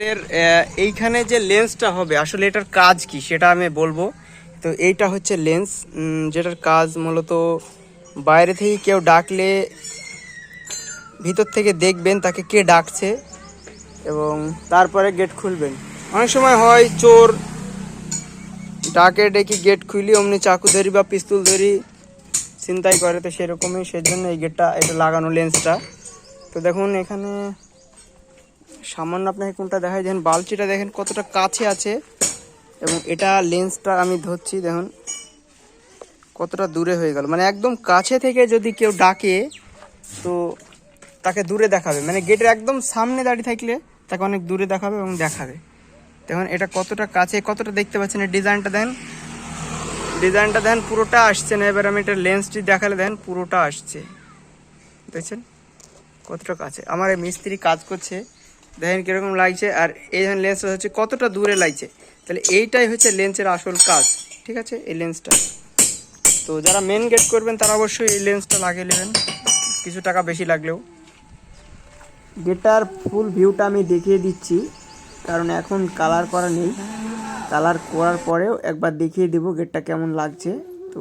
এর এইখানে যে লেন্সটা হবে, আসলে এটার কাজ কি সেটা আমি বলব। তো এইটা হচ্ছে লেন্স যেটার কাজ মূলত বাইরে থেকে কেউ ডাকলে ভিতর থেকে দেখবেন তাকে কে ডাকছে এবং তারপরে গেট খুলবেন। অনেক সময় হয় চোর ডাকে ডেকে গেট খুলি, অমনি চাকু ধরি বা পিস্তল ধরি চিন্তাই করে, তো সেরকমই, সেজন্য এই গেটটা এটা লাগানো লেন্সটা তো দেখুন, এখানে সামান্য আপনাকে কোনটা দেখায় দেখেন বালতিটা দেখেন কতটা কাছে আছে, এবং এটা লেন্সটা আমি ধরছি, দেখুন, কতটা দূরে হয়ে গেল। মানে একদম কাছে থেকে যদি কেউ ডাকে, তো তাকে দূরে দেখাবে। মানে গেটের একদম সামনে দাঁড়িয়ে থাকলে তাকে অনেক দূরে দেখাবে এবং দেখাবে। দেখুন, এটা কতটা কাছে, কতটা দেখতে পাচ্ছেন এই ডিজাইনটা দেন ডিজাইনটা দেন পুরোটা আসছে না। এবার আমি এটা লেন্সটি দেখালে দেন পুরোটা আসছে। দেখছেন? কতটা কাছে। আমার এই মিস্ত্রি কাজ করছে। দেখেন কীরকম লাগছে, আর এই ধরনের লেন্সটা হচ্ছে কতটা দূরে লাগছে। তাহলে এইটাই হচ্ছে লেন্সের আসল কাজ, ঠিক আছে? এই লেন্সটা তো যারা মেন গেট করবেন, তারা অবশ্যই এই লেন্সটা লাগিয়ে নেবেন। কিছু টাকা বেশি লাগলেও। গেটার ফুল ভিউটা আমি দেখিয়ে দিচ্ছি, কারণ এখন কালার করা নেই। কালার করার পরেও একবার দেখিয়ে দেবো গেটটা কেমন লাগছে। তো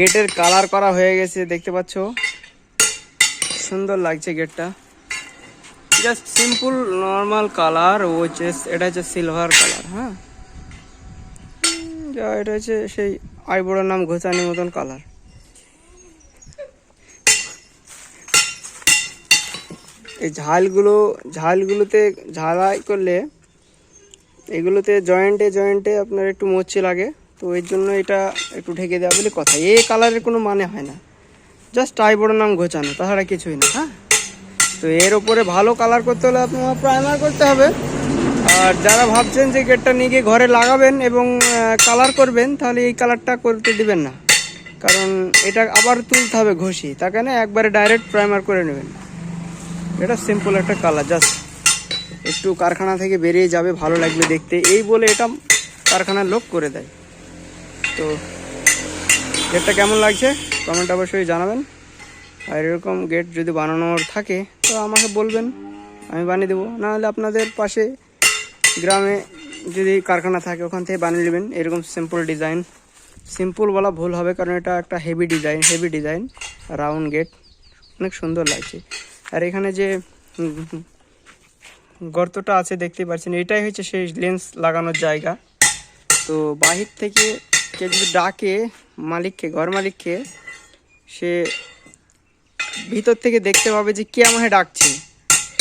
গেটের কালার করা হয়ে গেছে, দেখতে পাচ্ছ? সুন্দর লাগছে গেটটা। জাস্ট সিম্পল নর্মাল কালার ও হচ্ছে এটা হচ্ছে সিলভার কালার হ্যাঁ? যা, এটা হচ্ছে সেই আইবুড়োর নাম ঘোচানির মতন কালার এই ঝালগুলো, ঝালগুলোতে ঝালাই করলে, এগুলোতে জয়েন্টে জয়েন্টে আপনার একটু মরচে লাগে। তো এর জন্য এটা একটু ঢেকে দেওয়া বলে কথা। এই কালারের কোনো মানে হয় না। জাস্ট আইবড় নাম ঘোচানো, তাছাড়া কিছুই না হ্যাঁ? তো এর ওপরে ভালো কালার করতে হলে আপনার প্রাইমার করতে হবে। আর যারা ভাবছেন যে গেটটা নিয়ে গিয়ে ঘরে লাগাবেন এবং কালার করবেন, তাহলে এই কালারটা করতে দিবেন না। কারণ এটা আবার তুলতে হবে ঘষি তাকে না একবারে ডাইরেক্ট প্রাইমার করে নেবেন। এটা সিম্পল একটা কালার জাস্ট একটু কারখানা থেকে বেরিয়ে যাবে, ভালো লাগবে দেখতে। এই বলে এটা কারখানার লোক করে দেয়। তো গেটটা কেমন লাগছে? কমেন্ট অবশ্যই জানাবেন। আর এরকম গেট যদি বানানোর থাকে, তো আমাকে বলবেন, আমি বানিয়ে দেবো। নাহলে আপনাদের পাশে গ্রামে যদি কারখানা থাকে, ওখান থেকে বানিয়ে নেবেন। এরকম সিম্পল ডিজাইন সিম্পল বলা ভুল হবে, কারণ এটা একটা heavy design heavy design round gate অনেক সুন্দর লাগছে। আর এখানে যে, গর্তটা আছে, দেখতে পাচ্ছেন, এটাই হচ্ছে সেই লেন্স লাগানোর জায়গা। তো বাহির থেকে কে যদি ডাকে মালিককে, ঘর মালিককে, সে ভিতর থেকে দেখতে পাবে যে কে আমাকে ডাকছে।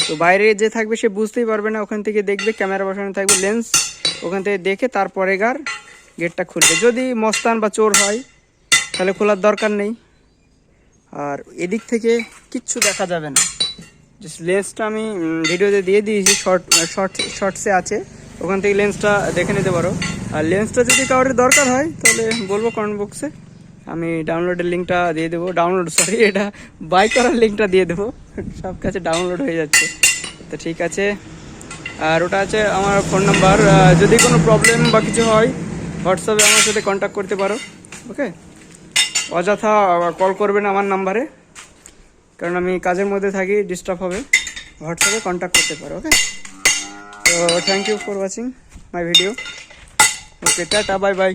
তো বাইরে যে থাকবে সে বুঝতেই পারবে না, ওখান থেকে দেখবে, ক্যামেরা বসানো থাকবে, লেন্স ওখান থেকে দেখে তারপরে গার গেটটা খুলবে। যদি মস্তান বা চোর হয়, তাহলে খোলার দরকার নেই। আর এদিক থেকে কিচ্ছু দেখা যাবে না। জাস্ট লেন্সটা আমি ভিডিওতে দিয়ে দিয়েছি শর্ট শর্ট শর্টসে আছে। ওখান থেকে লেন্সটা দেখে নিতে পারো। আর লেন্সটা যদি কারোর দরকার হয়, তাহলে বলব কমেন্ট বক্সে আমি ডাউনলোডের লিঙ্কটা দিয়ে দেবো। ডাউনলোড সরি এটা বাই করার লিঙ্কটা দিয়ে দেবো। সব কাছে ডাউনলোড হয়ে যাচ্ছে। তো ঠিক আছে। আর ওটা আছে আমার ফোন নাম্বার যদি কোনো প্রবলেম বা কিছু হয় হোয়াটসঅ্যাপে আমার সাথে কন্ট্যাক্ট করতে পারো। ওকে অযথা কল করবেন আমার নাম্বারে কারণ আমি কাজের মধ্যে থাকি ডিস্টার্ব হবে। হোয়াটসঅ্যাপে কন্ট্যাক্ট করতে পারো ওকে তো thank you for watching my video okay tata bye bye